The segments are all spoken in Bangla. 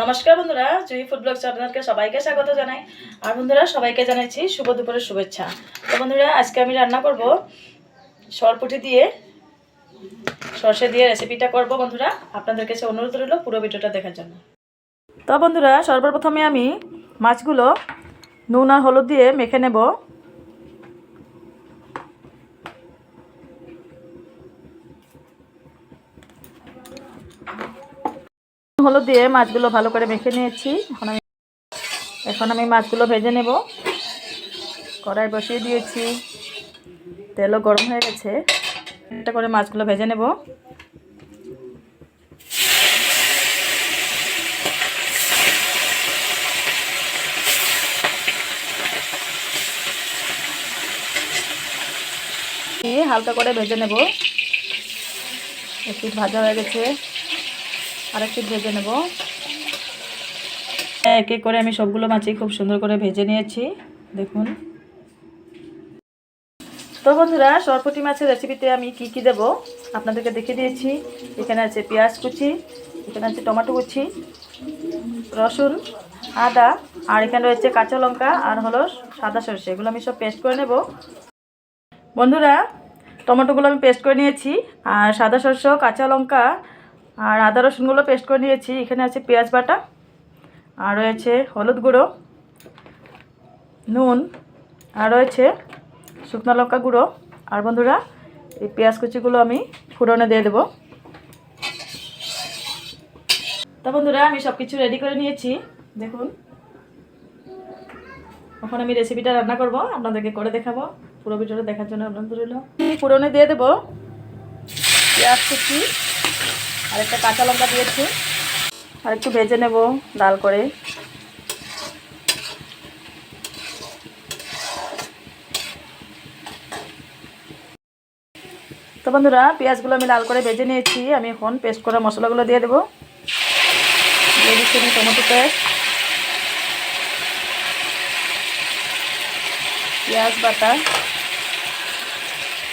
নমস্কার বন্ধুরা জুই ফুড ব্লগ চ্যানেলকে সবাইকে স্বাগত জানাই। আর বন্ধুরা, সবাইকে জানাচ্ছি শুভ দুপুরের শুভেচ্ছা। তো বন্ধুরা, আজকে আমি রান্না করব সরপুটি দিয়ে, সর্ষে দিয়ে রেসিপিটা করব বন্ধুরা। আপনাদের কাছে অনুরোধ রইল পুরো ভিডিওটা দেখার জন্য। তো বন্ধুরা, সর্বপ্রথমে আমি মাছগুলো নুন আর হলুদ দিয়ে মেখে নেব। হলুদ দিয়ে মাছগুলো ভালো করে মেখে নিয়েছি। এখন আমি এখন আমি মাছগুলো ভেজে নেব। কড়াই বসিয়ে দিয়েছি। তেলও গরম হয়ে গেছে। একটা করে মাছগুলো ভেজে নেব। দিয়ে হালকা করে ভেজে নেব। একটু ভাজা হয়ে গেছে। আরেকটু ভেজে নেব। এক এক করে আমি সবগুলো মাছই খুব সুন্দর করে ভেজে নিয়েছি। দেখুন। তো বন্ধুরা, সরপুটি মাছের রেসিপিতে আমি কি কি দেব আপনাদেরকে দেখিয়ে দিয়েছি। এখানে আছে পেঁয়াজ কুচি, এখানে আছে টমেটো কুচি, রসুন, আদা, আর এখানে রয়েছে কাঁচা লঙ্কা আর হলো সাদা সরষে। এগুলো আমি সব পেস্ট করে নেব। বন্ধুরা, টমেটোগুলো আমি পেস্ট করে নিয়েছি। আর সাদা সরষে, কাঁচা লঙ্কা আর আদা রসুনগুলো পেস্ট করে নিয়েছি। এখানে আছে পেঁয়াজ বাটা, আর রয়েছে হলুদ গুঁড়ো, নুন, আর রয়েছে শুকনো লঙ্কা গুঁড়ো। আর বন্ধুরা, এই পেঁয়াজ কুচিগুলো আমি ফুরনে দিয়ে দেবো। তা বন্ধুরা, আমি সব কিছু রেডি করে নিয়েছি। দেখুন, এখন আমি রেসিপিটা রান্না করব। আপনাদেরকে করে দেখাবো। পুরো ভিডিওটা দেখার জন্য আপনাদের রইল। ফুরনে দিয়ে দেবো পেঁয়াজ কুচি। আর একটা কাঁচা লঙ্কা দিয়েছি। আর একটু ভেজে নেব ডাল করে। তো বন্ধুরা, পেঁয়াজগুলো আমি লাল করে ভেজে নিয়েছি। আমি এখন পেস্ট করা মশলাগুলো দিয়ে দেবো। দিয়ে দিচ্ছি আমি টমেটো পেস্ট। পেঁয়াজ বাটা,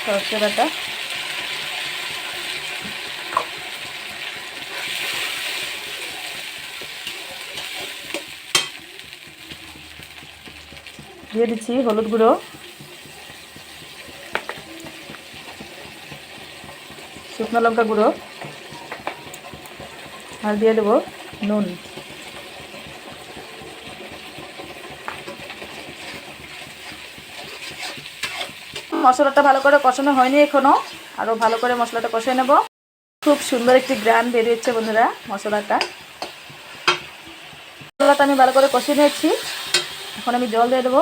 সরষে বাটা। দিয়ে দিচ্ছি হলুদ গুঁড়ো। শুকনো লঙ্কা গুঁড়ো। আর দিয়ে দেবো নুন। মশলাটা ভালো করে কষানো হয়নি এখনও আরও ভালো করে মশলাটা কষিয়ে নেব। খুব সুন্দর একটি গ্রান বেরিয়েছে বন্ধুরা মশলাটা। মশলাটা আমি ভালো করে কষিয়ে নিয়েছি। এখন আমি জল দিয়ে দেবো।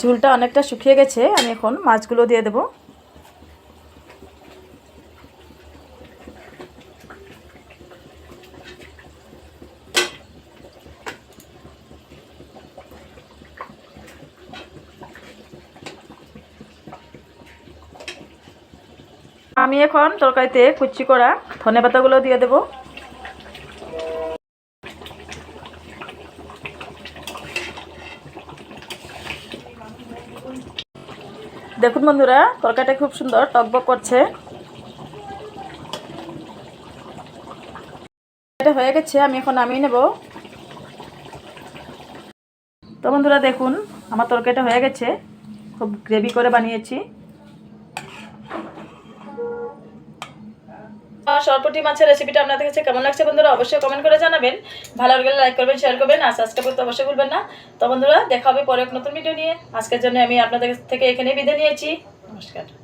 ঝুলটা অনেকটা শুকিয়ে গেছে আমি এখন মাছগুলো দিয়ে দেবো। আমি এখন তরকারিতে কুচি করা ধনে পাতাগুলো দিয়ে দেবো। দেখুন বন্ধুরা, তরকারিটা খুব সুন্দর টকবক করছে। এটা হয়ে গেছে, আমি এখন নামিয়ে নেব। তো বন্ধুরা দেখুন, আমার তরকারিটা হয়ে গেছে। খুব গ্রেভি করে বানিয়েছি। সরপটি মাছের রেসিপিটা আপনাদের কাছে কেমন লাগছে বন্ধুরা, অবশ্যই কমেন্ট করে জানাবেন। ভালো লাগলে লাইক করবেন শেয়ার করবেন, আর সাবস্ক্রাইব করতে অবশ্যই ভুলবেন না। তো বন্ধুরা, দেখা হবে পরে এক নতুন ভিডিও নিয়ে। আজকের জন্য আমি আপনাদের থেকে এখানে বিদায় নিয়েছি। নমস্কার।